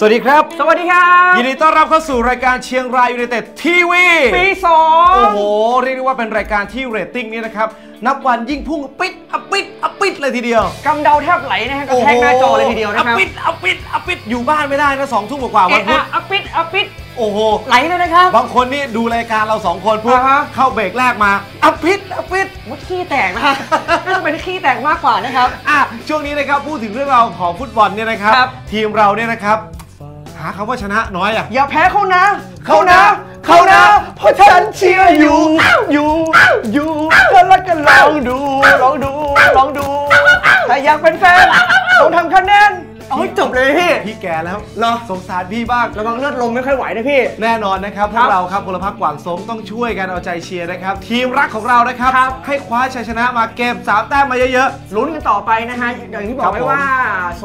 สวัสดีครับ สวัสดีครับยินดีต้อนรับเข้าสู่รายการเชียงรายยูไนเต็ดทีวีปีสองโอ้โหเรียกได้ว่าเป็นรายการที่เรตติ้งนี้นะครับนับวันยิ่งพุ่งปิดอปิดอปิดเลยทีเดียวกำเดาแทบไหลนะฮะกระแทกหน้าจอเลยทีเดียวนะครับอปิดอปิดอปิดอยู่บ้านไม่ได้นะสองทุ่มกว่าๆวันเอะพุธอะอะปิดอะปิดโอ้โหไหลเลยนะครับ บางคนนี่ดูรายการเราสองคนปุ๊บอ่าฮะเข้าเบรกแรกมาอปิดอปิดว่าขี้แตกนะฮะน่าจะเป็นขี้แตกมากกว่านะครับอะช่วงนี้นะครับพูดถึงเรื่องราวของฟุตบอลเนี่ยนะครับครับทีมเราเนี่ยนะครับ หาคำว่าชนะน้อยอะ อย่าแพ้เขานะ เขานะ เขานะ เพราะฉันเชียร์อยู่ อยู่ อยู่ก็รักกันลองดู ลองดู ลองดู ถ้าอยากเป็นแฟนต้องทำคะแนน เอาให้จบเลยพี่ พี่แก่แล้วเหรอ สงสารพี่บ้างระวังเลือดลมไม่ค่อยไหวนะพี่ แน่นอนนะครับพครัวกบเราครับพลพักกวางสงต้องช่วยกันเอาใจเชียร์นะครับ ทีมรักของเรานะครับครับให้คว้าชัยชนะมาเกมสามแต้มมาเยอะลุ้นกันต่อไปนะฮะ อย่างที่บอครักบไว้ผมว่า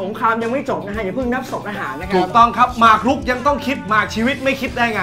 สงครามยังไม่จบนะฮะอย่าเพิ่งนับศพทหารนะคๆรับ ถูกต้องครับหมากรุกยังต้องคิดหมากชีวิตไม่คิดได้ไง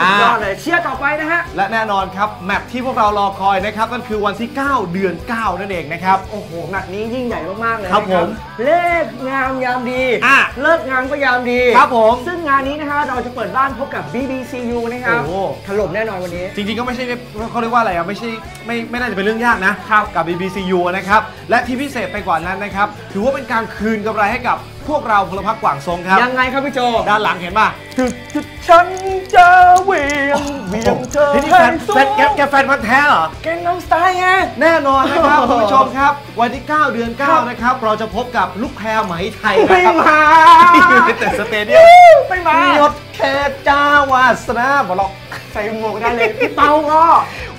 สุดยอดเลยเชียร์ต่อไปนะฮะ และแน่นอนครับ แมปที่พวกเรารอคอยนะครับนั่นคือวันที่ 9 เดือน 9 นั่นเองนะครับ โอ้โหแมตช์นี้ยิ่งใหญ่มากๆเลยครับนะผมเลขงามยามดีอะเลิกงามก็ยามดีครับผม ซึ่งงานนี้นะฮะเราจะเปิดบ้านพบกับ BBCU นะครับโอ้โหถล่มแน่นอนวันนี้ จริงๆก็ไม่ใช่เขาเรียกว่าอะไรอะไม่ใช่ไม่ไม่น่าจะเป็นเรื่องยากนะครับกับ BBCU นะครับและที่พิเศษไปกว่านั้นนะครับถือว่าเป็นการคืนกำไรให้กับ พวกเราพลพักกวางทรงครับ ยังไงครับพี่โจ ด้านหลังเห็นป่ะจุดจุดฉันจะเวียงเวียงเธอที่นี่ให้แฟนสูแฟนแกแกแฟนพันธ์แท้เหรอแกงน้ำสไตล์ไง แน่นอนนะครับคุณผู้ชมครับ วันที่ 9 เดือน 9 นะครับ เราจะพบกับลูกแพรไหมไทยไม่นะครับมาที่อยู่ในแต่สเตเดียมไม่มา ยศแค่จ้าวาสนาบล็อกใส่หมวกได้เลยพี่เปาก็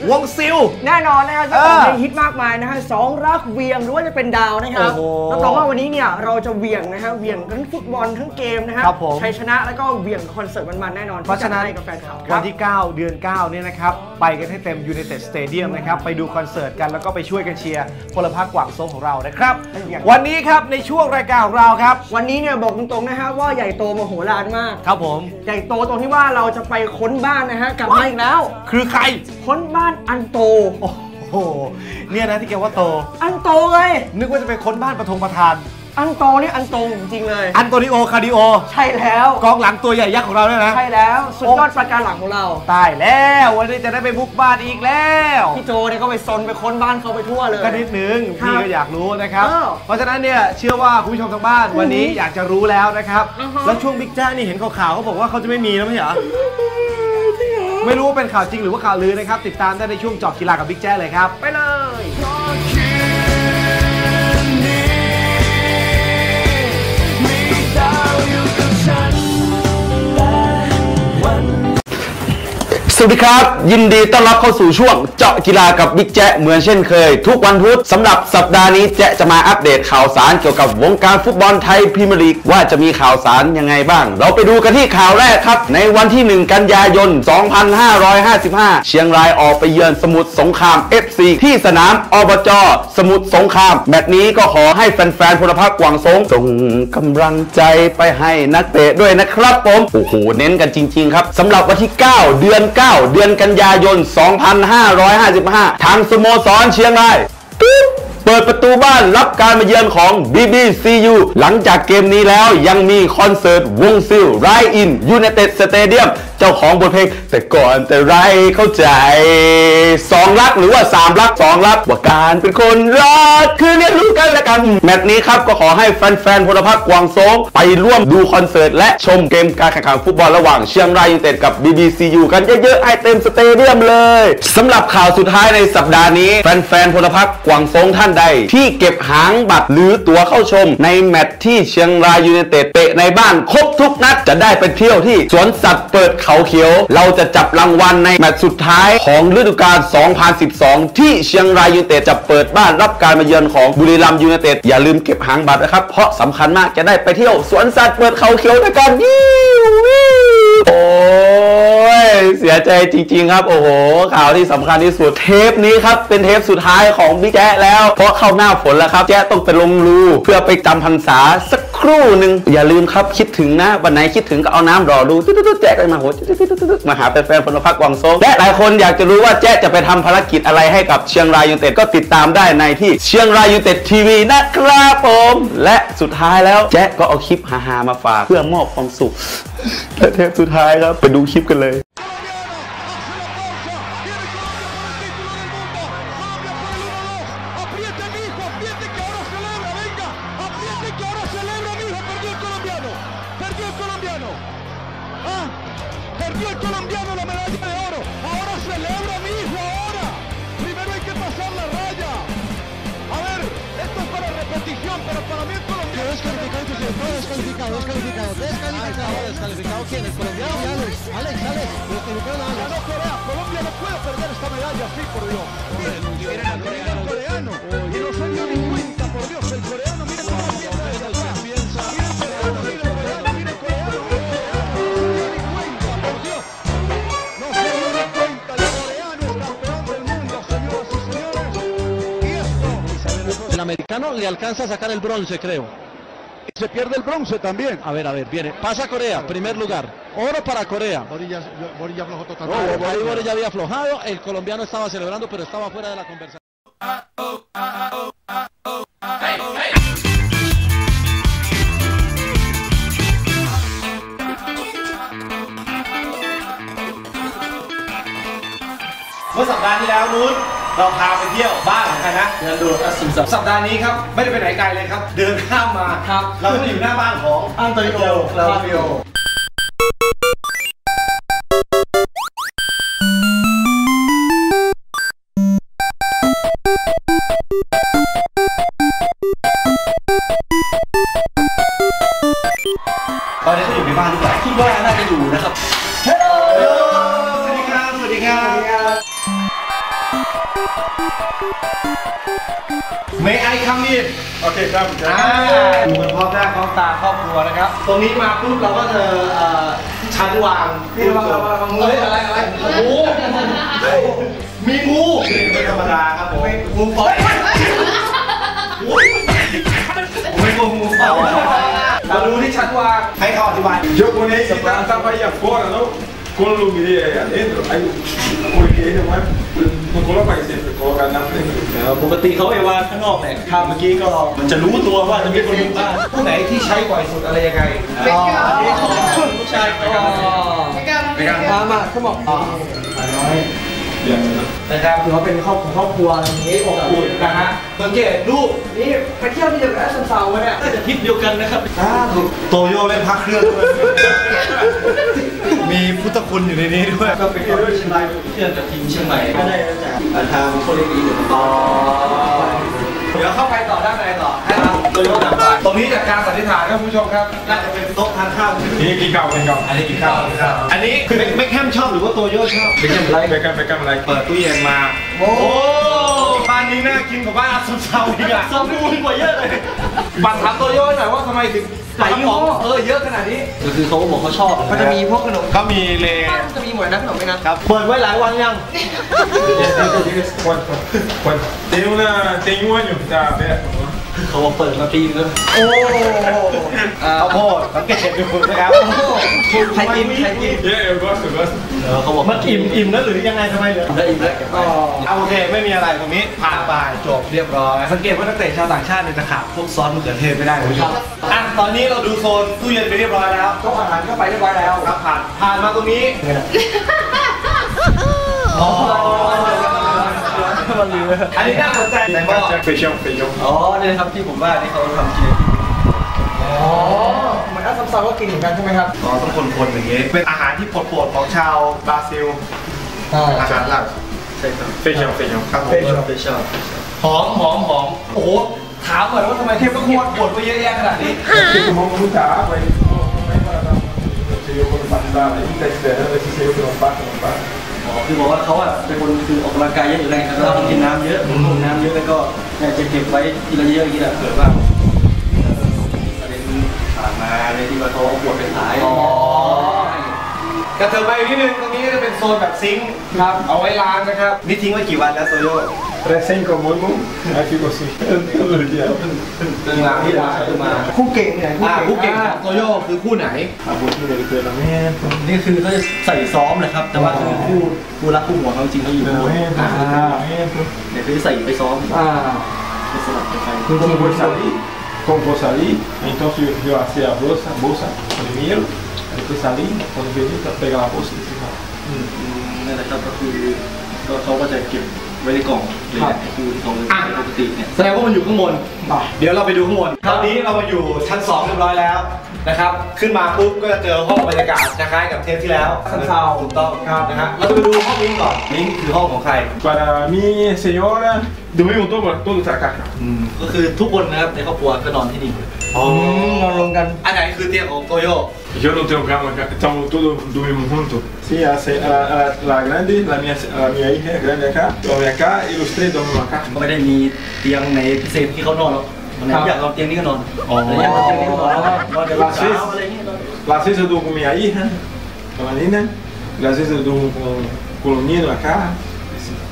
วงซิล แน่นอนนะครับจะเออออกเพลงฮิตมากมายนะฮะสองรักเวียงหรือว่าจะเป็นดาวนะครับโอ้โหรับรองว่าวันนี้เนี่ยเราจะเวียงนะฮะเวียงทั้งฟุตบอลทั้งเกมนะฮะครับผม ชัยชนะแล้วก็เวียงคอนเสิร์ตมันๆแน่นอนเพราะฉะนั้นที่จให้กับแฟนคลับควัรันบ ที่ 9 เดือน 9 เนี่ยนะครับ ไปกันให้เต็มยู i นเต็ดสเตเดียมนะครับ ไปดูคอนเสิร์ตกันแล้วก็ไปช่วยกันเชียร์พลพักกวางทรงของเรานะครับอย่าง วันนี้ครับในช่วงรายการของเราครับ วันนี้เนี่ยบอกตรงๆนะฮะว่าใหญ่โตมโหฬารมาก ครับผมใหญ่โตตรงที่ว่าเราจะไปค้นบ้านนะฮะกลับมาอีกแล้ว คือใคร ค้นบ้านอันโต โอ้โห เนี่ยนะที่แกว่าโต อันโตเลยนึกว่าจะไปค้นบ้านประทงประธาน อันโตนี่อันโตจริงๆเลย อันโตนิโอ คาร์ดิโอ ใช่แล้ว กองหลังตัวใหญ่ยักษ์ของเราเนี่ยนะ ใช่แล้วสุดยอดประการหลังของเรา ตายแล้ววันนี้จะได้ไปบุกบ้านอีกแล้ว พี่โจเนี่ยก็ไปซนไปค้นบ้านเขาไปทั่วเลย ก็นิดนึงครับพี่ก็อยากรู้นะครับ อ้าวเพราะฉะนั้นเนี่ยเชื่อว่าคุณผู้ชมทางบ้านวันนี้อยากจะรู้แล้วนะครับ อือฮะ แล้วช่วงบิ๊กแจ๊นี่เห็นข่าวๆเขาบอกว่าเขาจะไม่มีแล้วไม่ใช่เหรอ ไม่รู้ว่าเป็นข่าวจริงหรือว่าข่าวลือนะครับ ติดตามได้ในช่วงเจอบกีฬากับบิ๊กแจ๊เลยครับ ไปเลย สวัสดีครับ ยินดีต้อนรับเข้าสู่ช่วงเจาะกีฬากับบิ๊กแจ๊เหมือนเช่นเคย ทุกวันพุธสำหรับสัปดาห์นี้แจ๊จะมาอัปเดตข่าวสารเกี่ยวกับวงการฟุตบอลไทยพรีเมียร์ลีกว่าจะมีข่าวสารยังไงบ้าง เราไปดูกันที่ข่าวแรกครับ ในวันที่ 1 กันยายน 2555 เชียงรายออกไปเยือนสมุทรสงคราม FC ที่สนามอบจสมุทรสงครามแมตช์นี้ก็ขอให้แฟนๆพลพรรคกวางสงส่งกำลังใจไปให้นักเตะด้วยนะครับผมโอ้โหเน้นกันจริง ๆ ครับสำหรับวันที่ 9 เดือน 9เดือนกันยายน 2555 ทางสโมสรเชียงรายเปิดประตูบ้านรับการมาเยือนของ BBCU หลังจากเกมนี้แล้วยังมีคอนเสิร์ตวงซิลไรอินยูเนเต็ดสเตเดียม เจ้าของบทเพลง แต่ก่อนแต่ไรเข้าใจสองรักหรือว่าสามรักสองรักว่าการเป็นคนรักคือเรียนรู้กันและกันแมตช์นี้ครับก็ขอให้แฟนๆพลพรรคกวางโซงไปร่วมดูคอนเสิร์ตและชมเกมการแข่งขันฟุตบอลระหว่างเชียงรายยูไนเต็ดกับ BBCU กันเยอะๆให้เต็มสเตเดียมเลยสำหรับข่าวสุดท้ายในสัปดาห์นี้ แฟนๆพลพรรคกวางโซงท่านใด ที่เก็บหางบัตรหรือตั๋วเข้าชม ในแมตช์ที่เชียงรายยูไนเต็ดเตะในบ้านครบทุกนัดจะได้ไปเที่ยวที่สวนสัตว์เปิดเขาเขียว เราจะจับรางวัลในแมตช์สุดท้ายของฤดูกาล 2012 ที่เชียงรายยูไนเต็ดจะเปิดบ้านรับการมาเยือนของบุรีรัมย์ยูไนเต็ดอย่าลืมเก็บหางบัตรนะครับ เพราะสำคัญมากจะได้ไปเที่ยวสวนสัตว์เปิดเขาเขียวด้วยกันโอ้ยเสียใจจริง ๆ ครับ โอ้โห ข่าวที่สำคัญที่สุดเทปนี้ครับ เป็นเทปสุดท้ายของพี่แจ๊แล้ว เพราะเข้าหน้าฝนแล้วครับ แจ๊ต้องไปลงรูเพื่อไปจำพรรษาสัก ครู่หนึ่งอย่าลืมครับคิดถึงนะวันไหนคิดถึงก็เอาน้ำรอดูตุ๊ดๆแจ๊กเลยมาโหตุ๊ดๆๆๆมาหาแฟนๆพลพักกวางโซและหลายคนอยากจะรู้ว่าแจ๊จะไปทำภารกิจอะไรให้กับเชียงรายยูไนเต็ดก็ติดตามได้ในที่เชียงรายยูไนเต็ดทีวีนะครับผม และสุดท้ายแล้วแจ๊ก็เอาคลิปฮาๆมาฝากเพื่อมอบความสุขและเทปสุดท้ายครับไปดูคลิปกันเลย perdió el colombiano la medalla de oro, ahora celebra mi hijo, ahora, primero hay que pasar la raya, a ver, esto es para repetición, pero para mí el colombiano descalificado, descalificado, descalificado, descalificado, descalificado, ¿quién? El colombiano, Alex, Alex, Alex, descalificado, ganó Corea, Colombia no puede perder esta medalla, sí, por Dios. Coreano, y no se dio ni cuenta, por Dios, el coreano, esto... El americano le alcanza a sacar el bronce, creo. Y se pierde el bronce también. A ver, a ver, viene. Pasa Corea, primer lugar. Oro para Corea. Borilla, Borilla aflojó No, totalmente. ahí Boris ya había aflojado, el colombiano estaba celebrando, pero estaba fuera de la conversación. ။เมื่อสัปดาห์ที่แล้วนู้น เราพาไปเที่ยวบ้านเหมือนกันนะงานดูอัสซิมซับสัปดาห์นี้ครับไม่ได้ไปไหนไกลเลยครับ เดินข้ามมาครับเราก็อยู่หน้าบ้านของอันโตนิโอลาฟิโอ โอเคครับอ่าอยู่กันพร้อมหน้าพร้อมตาครอบครัวนะครับ ตรงนี้มาปุ๊บเราก็เจอเอ่อชั้นวางนี่ระวังระวังระวังงูเฮ้ยอะไรอะไรงูมีงูนี่ไม่ธรรมดาครับผมงูปล่อยผมไม่กลัวงูเปล่ามาดูที่ชั้นวางให้เขาอธิบาย Japonês está, tava aí afora, não? Quando eu mirei aí adentro, aí eu coloquei ele, mas não coloca aí sempre, coloca na frente. ปกติเขาไปวางข้างนอกแต่ข้ามเมื่อกี้ก็มันจะรู้ตัวว่าจะมีคนอยู่บ้านผู้ไหนที่ใช้บ่อยสุดอะไรยังไงอ๋ออันนี้ของผู้ชายก็มามาเขาบอกอ๋อน้อยนะครับถือว่าเป็นครอบครัวครอบครัวอย่างนี้อบอุ่นนะฮะสังเกตรูปนี่ไปเที่ยวที่เดียวกับแอสซันเซาไหมเนี่ยน่าจะทริปเดียวกันนะครับโตโยเล่นพักเครื่องด้วย มีพุทธคุณอยู่ในนี้ด้วย ก็เป็นคนเชียงรายเที่ยวกับทีมเชียงใหม่ก็ได้จากทางโคเรกีหรือต่อเดี๋ยวเข้าไปต่อด้านในต่อให้เราโตโยนำไปตรงนี้จากการสันนิษฐานครับคุณผู้ชมครับ น่าจะเป็นโต๊ะทานข้าว E que calma, que calma. อันนี้กินข้าวอันนี้คือเบคแฮมชอบหรือว่าโตโยชอบ Pega, pega, pega, like. เปิดตู้เย็นมา โอ้บ้านนี้น่ากินกว่าบ้านอาซุนเซาอีกอะสมบูรณ์กว่าเยอะเลยบัตรถามโตโยหน่อยว่าทำไมถึงใส่ของเออเยอะขนาดนี้ก็คือเขาก็บอกเขาชอบเขาจะมีพวกขนมก็มีเลจะมีหมวยนะขนมไหมนะครับเปิดไว้หลายวันยัง Pode, pode. Tem, uma, tem um ano que tá aberto. เขาบอกเปิดมาปีนึงแล้วโอ้ข้าวโพดสังเกตดูนะครับใครกินใครกิน É, eu gosto, eu gosto. เออเขาบอกมันอิ่มอิ่มแล้วหรือยังไงทำไมเหรอได้อิ่มแล้วอ๋อเอาโอเคไม่มีอะไรตรงนี้ผ่านไปจบเรียบร้อย สังเกตว่านักเตะชาวต่างชาติเนี่ยจะขาดพวกซอสมะเขือเทศไม่ได้คุณผู้ชมอะตอนนี้เราดูโซนตู้เย็นไปเรียบร้อยแล้วก็อาหารก็ไปเรียบร้อยแล้วครับผ่านผ่านมาตรงนี้อ๋อ มันลืมอันนี้น่าสนใจแต่ก็ Feijão, feijão. อ๋อเนี่ยนะครับที่ผมว่าที่เขาทำกินอ๋อเหมือนอาซัมซาก็กินเหมือนกันใช่ไหมครับอ๋อต้องคนๆอย่างนี้เป็นอาหารที่โปรดๆของชาวบราซิลใช่อาหารหลักใช่ครับ Feijão, feijão. ครับผมเป็นชอบเป็นชอบหอมหอมหอมโอ้โหถามหน่อยว่าทำไมเทพต้องบดบดไปเยอะแยะขนาดนี้ Porque tomamos muita água e vai para dar um- Você viu quando passar aí, tá esperando, esse seu que não passa, não passa. อ๋อ คือบอกว่าเขาอะเป็นคนคือออกกำลังกายเยอะอยู่แล้วครับแล้วกินน้ำเยอะดื่มน้ำเยอะแล้วก็อยากจะเก็บไว้ทีละเยอะอย่างนี้แหละเผื่อว่าเอ่อประเด็นผ่านมาในที่ว่าเขาเอาขวดไปขายอ๋อ กระเถิบไปอีกนิดนึงตรงนี้ก็จะเป็นโซนแบบซิงค์ครับเอาไว้ล้างนะครับนี่ทิ้งไว้กี่วันแล้วโซโย่ก recém como eu, aí fico assim, todo dia. เพิ่งมาที่มาเพิ่งมาคู่เก่งเนี่ยอ่าคู่เก่งของโตโย่คือคู่ไหน A boquinha de treinamento, นี่คือเขาจะใส่ซ้อมนะครับ แต่ว่าคือคู่คู่รักคู่หัวเขาจริงเขาอยู่คู่ treinamento, treinamento. เนี่ยคือใส่ไปซ้อมอ่าไปสลับกันไป Como fosse ali, como fosse ali, então se eu assei a bolsa, a bolsa primeiro, aí depois ali, quando venir, tá pegar a bolsa e ficar. อืมนั่นแหละครับก็คือก็เขาก็จะเก็บไว้ในกล่องเลยนะคือที่เขาใช้ปกติเนี่ยแสดงว่ามันอยู่ข้างบนเดี๋ยวเราไปดูข้างบนตอนนี้เรามาอยู่ชั้น 2 เรียบร้อยแล้วนะครับ ขึ้นมาปุ๊บก็จะเจอห้องบรรยากาศคล้ายๆกับเทปที่แล้วชั้นเซาถูกต้องครับนะฮะ เราจะไปดูห้องนี้ก่อน นี่คือห้องของใคร Para minha senhora, dormimos todos, todos acá. ก็คือทุกคนนะครับในครอบครัวก็นอนที่นี่หมดเลย อ๋อนอนรวมกันอันไหนคือเตียงของโตโย่ Eu não tenho cama, acá, estamos todos dormimos juntos. Sim, a, se- a, a, a grande, a minha, a minha hija é grande acá, dorme acá e os três dormem acá. ก็ไม่ได้มีเตียงไหนพิเศษที่เขานอนหรอกวันไหนอยากนอนเตียงนี้ก็นอนแต่อยากนอนเตียงนี้ก็นอนนอนเดี๋ยวเช้าอะไรอย่างเงี้ยนอน Às vezes eu durmo com minha hija, com a Nina, e às vezes eu durmo com, com o menino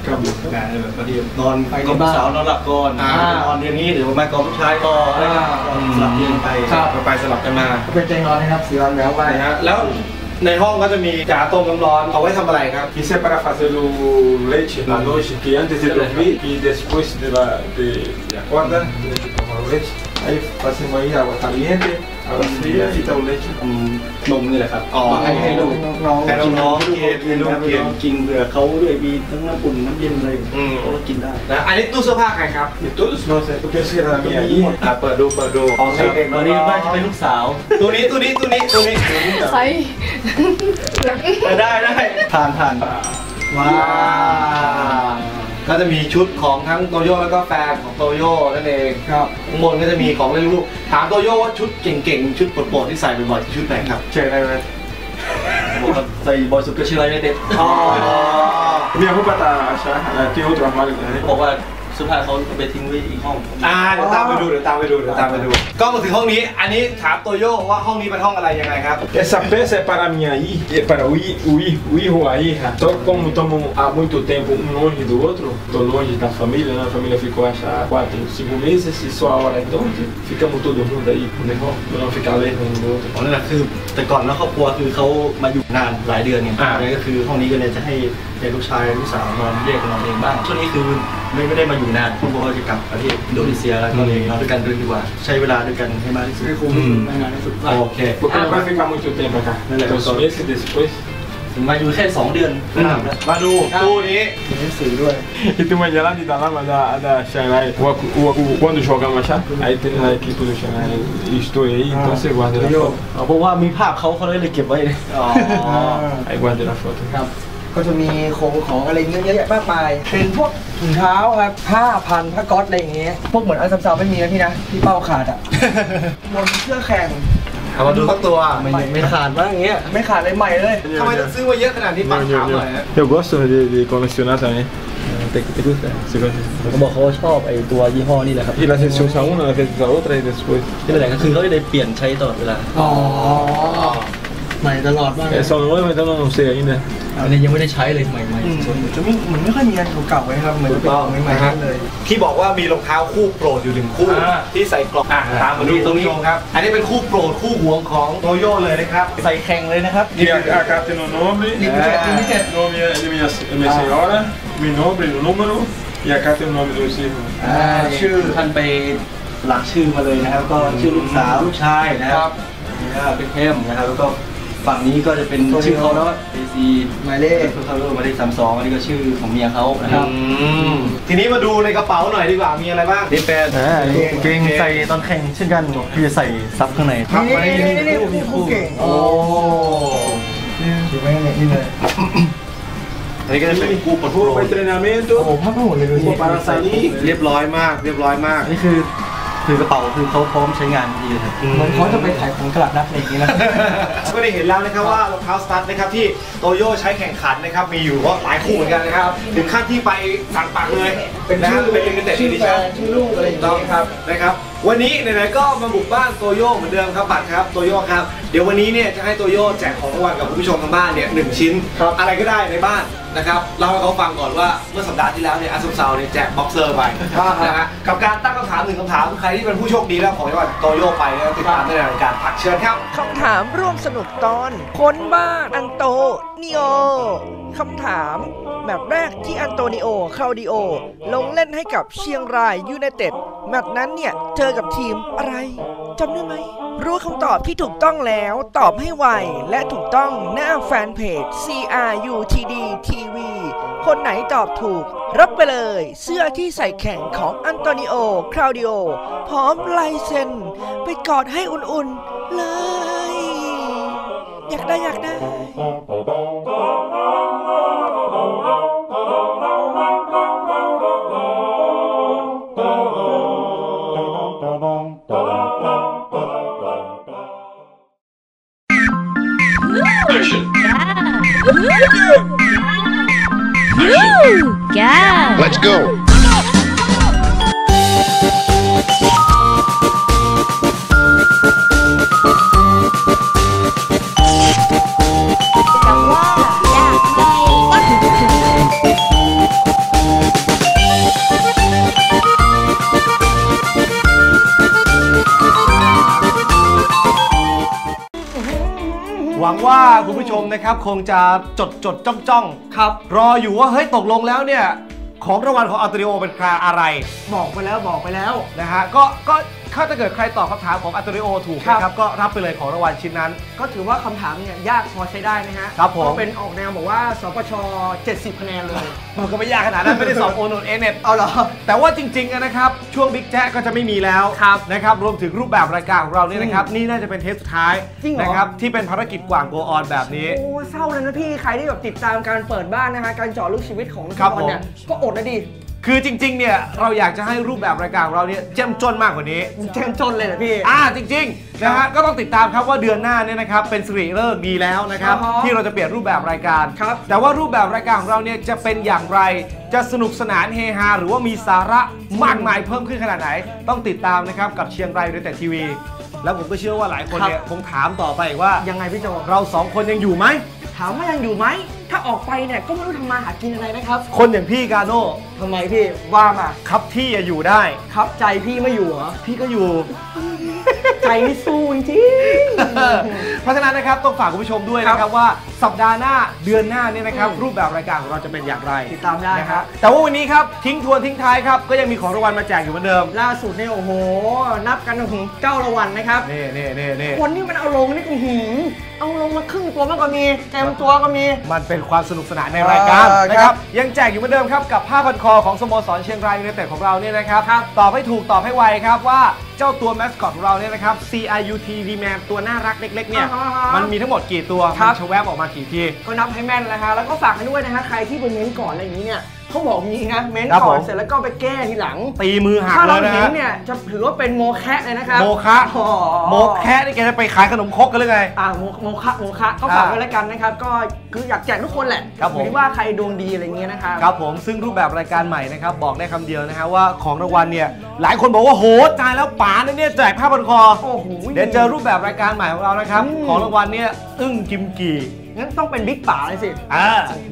acá, esse câmbio. งานแบบพอดีนอนกองสาวนอนหลับก่อนนอนเตียงนี้หรือว่ามากองผู้ชายต่ออะไรเงี้ยสลับเตียงไปครับไปสลับกันมาเป็นใจนอนนะครับสีร้อนแล้วไปนะฮะแล้วในห้องก็จะมีกาต้มน้ำร้อนเอาไว้ทำอะไรครับ Isso é para fazer o leite à noite, que antes de dormir e depois de, la, de, de acordar, tem que tomar o leite. Aí fazemos aí água caliente, água fria e dá o leite. นมนี่แหละครับอ๋อให้ให้ลูกน้องให้น้องๆกินให้ลูกกินกินเผื่อเขาด้วยมีทั้งน้ำอุ่นน้ำเย็นอะไรอืมเขาก็กินได้นะอันนี้ตู้เสื้อผ้าใครครับ E todos nós, é porque esse era da minha hija. อะเปิดดูเปิดดูของครับเด็กๆตอนนี้บ้านจะเป็นลูกสาวตัวนี้ตัวนี้ตัวนี้ตัวนี้ตัวนี้ใส่ได้ได้ทานทานว้าว ก็จะมีชุดของทั้งโตโย่แล้วก็แฟนของโตโย่นั่นเองครับข้างบนก็จะมีของเล่นลูกถามโตโย่ว่าชุดเก่งๆ ชุดโปรดๆที่ใส่บ่อยๆชุดไหนครับ Tchau, né, né? บอกว่าใส่บอยสุดก็ชื่ออะไรไม่เต็มอ๋อ Minha roupa tá achada, tem outro armário também. บอกว่า เสื้อผ้าเขาเอาไปทิ้งไว้อีกห้องอ่าเดี๋ยวตามไปดูเดี๋ยวตามไปดูเดี๋ยวตามไปดู ก็มาถึงห้องนี้ อันนี้ถามโตโย่ว่าห้องนี้เป็นห้องอะไรยังไงครับ Essa peça é para minha hija, é para o, hi- o, hi- o hijo a hija. Só que como estamos há muito tempo um longe do outro, tô longe da família, né? A família ficou acho, há quatro, cinco meses e só a hora então ficamos todo mundo aí, né? Para não ficar longe um do outro. อ๋อนั่นแหละคือแต่ก่อนแล้วครอบครัวคือเขามาอยู่นานหลายเดือนไงอ่า อันนี้ก็คือห้องนี้ก็เลยจะให้เด็กลูกชายลูกสาวนอนแยกกันนอนเองบ้างช่วงนี้คือ ไม่ไม่ได้มาอยู่นานครอบครัวเขาจะกลับประเทศอินโดนีเซียแล้วก็เลยนอนด้วยกันด้วยดีกว่า ใช้เวลาด้วยกันให้มากที่สุดให้คุ้มที่สุดให้นานที่สุดโอเค Porque não vai ficar muito tempo acá. Não, não, Então, só- meses depois. ถึงมาอยู่แค่สองเดือนก็ทำแล้วมาดูตู้นี้มีหนังสือด้วย E tem uma gelada da lama da, da Xangai. O, o, o, quando jogamos achar, aí tem na equipe do Xangai. Estou aí, então você guarda na foto. อ๋อเพราะว่ามีภาพเขาเขาเลยเก็บไว้ อ๋อ Aí guarda na foto. ครับ ก็จะมีของของอะไรเงี้ยเยอะแยะมากมายเป็นพวกถุงเท้าครับผ้าพันผ้าก๊อตอะไรอย่างเงี้ยพวกเหมือนอันซัมซาวไม่มีนะพี่นะที่เป้าขาดอะบนเสื้อแข่งเอามาดูสักตัวไม่ไม่ขาดบ้างอย่างเงี้ยไม่ขาดเลยใหม่เลยทำไมต้องซื้อมาเยอะขนาดนี้ปักถามหน่อยฮะ Eu gosto de, de colecionar também. Tem que ter cuidado. Você gosta? เขาบอกเขาชอบไอ้ตัวยี่ห้อนี่แหละครับ E às vezes você usa uma, às vezes usa outra e depois. ที่เป็นอะไรก็คือเขาจะได้เปลี่ยนใช้ตลอดเวลา อ๋อ ใหม่ตลอดมาก É só novo, então eu não sei ainda. อันนี้ยังไม่ได้ใช้เลยใหม่อืมๆจะไม่เหมือนไม่ค่อยมีอันเก่าๆไว้ครับเหมือนจะเป็นของใหม่ๆทั้งเลยที่บอกว่ามีรองเท้าคู่โปรดอยู่หนึ่งคู่อ่าที่ใส่กล่องอะตามมาดูตรงนี้ครับ อันนี้เป็นคู่โปรดคู่หวงของโตโย่เลยนะครับ ใส่แข่งเลยนะครับ E a, a cá tem o nome, Limited, limited. o nome é de minha, da minha senhora, meu nome, o número, e a cá tem o nome dos irmãos. อ่าชื่อท่านไปหลักชื่อมาเลยนะครับ ก็ชื่อลูกสาวลูกชายนะครับนี่ก็เป็นเทมนะครับแล้วก็ ฝั่งนี้ก็จะเป็นชื่อเขาเนาะ AC หมายเลขเขาเรียกว่าหมายเลขสามสองอันนี้ก็ชื่อของเมียเขานะครับทีนี้มาดูในกระเป๋าหน่อยดีกว่ามีอะไรบ้างนี่เป็นอ่าเกงใส่ตอนแข่งเช่นกันพี่จะใส่ซับข้างในนี่นี่นี่นี่คู่คู่เก่งโอ้ถือไว้ในนี่เลยอันนี้ก็จะเป็นคู่โปรด Roupa de treinamento, โอ้โหพักหมดเลยดูสิ roupa para sair. เรียบร้อยมาก เรียบร้อยมากอันนี้คือ คือกระเป๋าคือเขาพร้อมใช้งานดีเลยครับเหมือนเขาจะไปขายของตลาดนัดอะไรอย่างงี้นะก็ได้เห็นแล้วนะครับว่ารองเท้าสตั๊ดนะครับที่โตโย่ใช้แข่งขันนะครับมีอยู่ก็หลายคู่เหมือนกันนะครับถึงขั้นที่ไปสั่งปักเลยเป็นนะคชื่รับอเป็นลิมิเต็ดชื่อีอดิแฟชั่นนชื่อลูกอะไรอย่างต้องงี้ครับนะครับ วันนี้ไหนๆก็มาบุกบ้านโตโย่เหมือนเดิมครับบัตรครับโตโย่ครับเดี๋ยววันนี้เนี่ยจะให้โตโย่แจกของรางวัลกับคุณผู้ชมทางบ้านเนี่ยหนึ่งชิ้นอะไรก็ได้ในบ้านนะครับเล่าให้เขาฟังก่อนว่าเมื่อสัปดาห์ที่แล้วเนี่ยอาซุมซาวเนี่ยแจกบ็อกเซอร์ไปนะฮะกับการตั้งคำถามหนึ่งคำถามใครที่เป็นผู้โชคดีแล้วของรางวัลโตโย่ไปเนี่ยติดตามได้ในรายการผักเชิญครับ คำถามร่วมสนุกตอน คนบ้านอันโตนิโอ คำถามแบบแรกที่อันโตนิโอคลาดิโอ ลงเล่นให้กับเชียงรายยูไนเต็ดแมตช์นั้นเนี่ยเจอกับทีมอะไรจำได้ไหม รู้คำตอบที่ถูกต้องแล้วตอบให้ไว และถูกต้องหน้าแฟนเพจ CRUTD TV คนไหนตอบถูก รับไปเลย เสื้อที่ใส่แข่งของอันโตนิโอคลาดิโอ พร้อมลายเซ็น ไปกอดให้อุ่นๆ เลย อยากได้อยากได้ Action! Yeah. Yeah. Let's go! นะครับคงจะจดจดจ้องจ้องๆครับ รออยู่ว่าเฮ้ยตกลงแล้วเนี่ย ของรางวัลของอัลตริโอเป็นใครอะไร บอกไปแล้วบอกไปแล้วนะฮะก็ก็ ถ้าเกิดใครตอบคำถามของอัลตริโอถูกครับ นะครับก็รับไปเลยของรางวัลชิ้นนั้น ก็ถือว่าคำถามเนี่ยยากพอใช้ได้นะฮะครับผม ก็เป็นออกแนวบอกว่าสปช 70 คะแนนเลย มันก็ไม่ยากขนาดนั้นไม่ได้สอบโอโนเอเน็ตเอาเหรอ แต่ว่าจริงๆอะนะครับ ช่วงบิ๊กแจ๊ก็จะไม่มีแล้วครับนะครับรวมถึงรูปแบบรายการของเราเนี่ยนะครับ นี่น่าจะเป็นเทปสุดท้ายจริงเหรอ นะครับที่เป็นภารกิจกว่างโกออนแบบนี้ โอ้เศร้าเลยนะพี่ ใครที่แบบติดตามการเปิดบ้านนะฮะการเจาะลึกชีวิตของนักครับบอลเนี่ยผม ก็อดนะดิ คือจริงๆ เนี่ยเราอยากจะให้รูปแบบรายการของเราเนี่ยเจ้มจนมากกว่านี้เจมจนเลยนะพี่ อ่าจริงๆนะฮะก็ต้องติดตามครับว่าเดือนหน้าเนี่ยนะครับเป็นสิริเลิกษ์ดีแล้วนะครับอ่าฮะที่เราจะเปลี่ยนรูปแบบรายการ ครับ แต่ว่ารูปแบบรายการของเราเนี่ยจะเป็นอย่างไร จะสนุกสนานเฮฮาหรือว่ามีสาระมากมายเพิ่มขึ้นขนาดไหน ต้องติดตามนะครับกับเชียงรายในแต่ทีวี แล้วผมก็เชื่อว่าหลายคนเนี่ยคงถามต่อไปอีกว่ายังไงพี่โจเราสองคนยังอยู่ไหมถามว่ายังอยู่ไหม ถ้าออกไปเนี่ยก็ไม่รู้ทำมาหากินอะไรนะครับ คนอย่างพี่กาโน่ทำไมพี่ว่ามาครับที่อะอยู่ได้ ครับใจพี่ไม่อยู่เหรอพี่ก็อยู่ ใจไม่สู้จริงๆเพราะฉะนั้นนะครับต้องฝากคุณผู้ชมด้วยนะครับว่าสัปดาห์หน้าเดือนหน้าเนี่ยนะครับอืมรูปแบบรายการของเราจะเป็นอย่างไรติดตามได้นะคครัรับบแต่ว่าวันนี้ครับทิ้งทวนทิ้งท้ายครับก็ยังมีของรางวัลมาแจกอยู่เหมือนเดิม ล่าสุดเนี่ยโอ้โห นับกันถึงเก้ารางวัลนะครับนี่นี่นี่นี่คนที่มันเอาลงนี่ก็หืมเอาลงมาครึ่งตัวมันก็มีเต็มตัวก็มี มันเป็นความสนุกสนานในรายการเออนะคครัรับบยังแจกอยู่เหมือนเดิมครับกับผ้าพันคอของสโมสรเชียงรายยูไนเต็ดของเราเนี่ยนะครับตอบให้ถูกตอบให้ไวครับว่าเจ้าตัวแมสคอตของเราเนี่ยนะครับ CRUT D Man ตัวน่ารักเล็กๆเนี่ย อ่าฮะมันมีทั้งหมดกี่ตัว ครัมับ นชะแวบออกมากี่ที ก็นับให้แม่นนะฮะแล้วก็ฝากกันด้วยนะฮะใครที่ไปเม้นก่อนอะไรอย่างนี้เนี่ย เขาบอกมีนะเม้นครับก่อนผมเสร็จแล้วก็ไปแก้ทีหลัง ตีมือหักถ้าเลเรายนะเห็นฮะเนี่ยจะถือว่าเป็นโมแคะเลยนะครับโมคะอ๋อโมแคะนี่แกจะไปขายขนมครกกันหรือไง อ่าโมโมคะโมคะก็ฝากอ่าไว้แล้วกันนะครับ ก็คืออยากแจกทุกคนแหละครับผมอยู่ที่ว่าใครดวงดีอะไรอย่างเงี้ยนะครับ ครับผมซึ่งรูปแบบรายการใหม่นะครับ บอกได้คำเดียวนะฮะว่าของรางวัลเนี่ย หลายคนบอกว่าโหตายแล้วป๋าเนี่ยแจกผ้าพันคอโอ้โห เดี๋ยวเจอรูปแบบรายการใหม่ของเรานะครับอืมของรางวัลเนี่ยอึ้งกิมกีงั้นต้องเป็นบิ๊กป๋าเลยสิ อ่า โอ้โห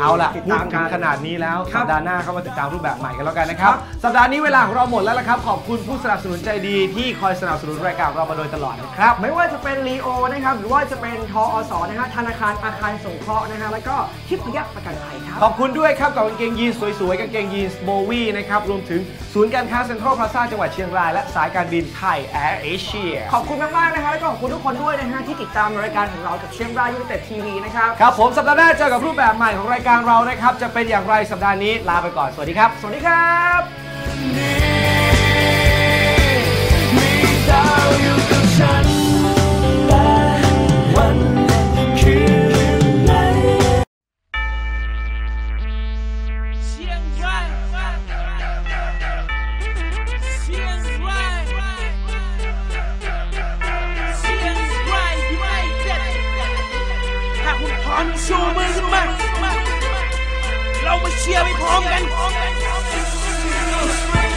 เอาล่ะติดพูดตามถึกังนขนาดนี้แล้วครัสับปดาห์หน้าเข้ามาติดตามรูปแบบใหม่กันแล้วกันนะครับ ครับ สัปดาห์นี้เวลาของเราหมดแล้วละครับ ขอบคุณผู้สนับสนุนใจดีที่คอยสนับสนุนรายการของเรามาโดยตลอดนะครับ ไม่ว่าจะเป็นลีโอนะครับ หรือว่าจะเป็นทออสนะฮะธนาคารอาคารสงเคราะห์นะฮะแล้วก็ทิพยักษ์ประกันภัยครับ ขอบคุณด้วยครับกับกางเกงยีนสวยๆกางเกงยีนโบวี่นะครับ รวมถึงศูนย์การค้าเซ็นทรัลพลาซ่าจังหวัดเชียงรายและสายการบินไทยแอร์เอเชีย ขอบคุณมากๆนะฮะแล้วก็ขอบคุณทุกคนด้วยนะฮะที่ติดตามรายการของเรากับเชียงรายยูไนเต็ดทีวีนะครับ ครับผมสัปดาห์หน้าเจอกับรูปแบบใหม่ของรายการเรานะครับ จะเป็นอย่างไรสัปดาห์นี้ลาไปก่อน สวัสดีครับ สวัสดีครับเมาเชียร์ไปพร้อมกัน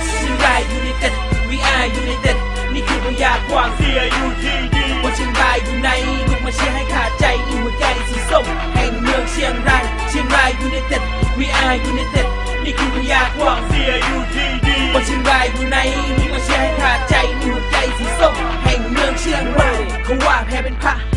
เชียงรายยูไนเต็ด We are United นี่คือพยากวาง CUTD ว่าเชียงรายอยู่ในลูกมาเชียร์ให้ขาดใจนี่หัวใจสีส้มแห่งเมืองเชียงรายเชียงราย United We are United นี่คือพยากวาง CUTD ว่าเชียงรายอยู่ในลูกมาเชียร์ให้ขาดใจนี่หัวใจสีส้มแห่งเมืองเชียงรายเขาว่าแพ้เป็นพระชนะ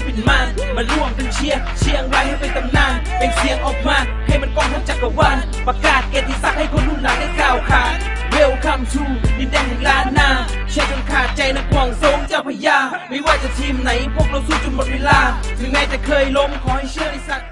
ให้เป็นมารมาร่วมกันเชียร์เชียงรายให้เป็นตำนานเป็นเสียงออกมา ให้มันก้องทั้งจักรวาลประกาศเกียรติศักดิ์ให้คนรุ่นหลังได้กล่าวขาน Welcome to ดินแดนแห่งล้านนาเชียร์จนขาดใจนักกวางสงเจ้าพญาไม่ว่าจะทีมไหนพวกเราสู้จนหมดเวลา ถึงแม้จะเคยล้มขอให้เชื่อในศรัทธา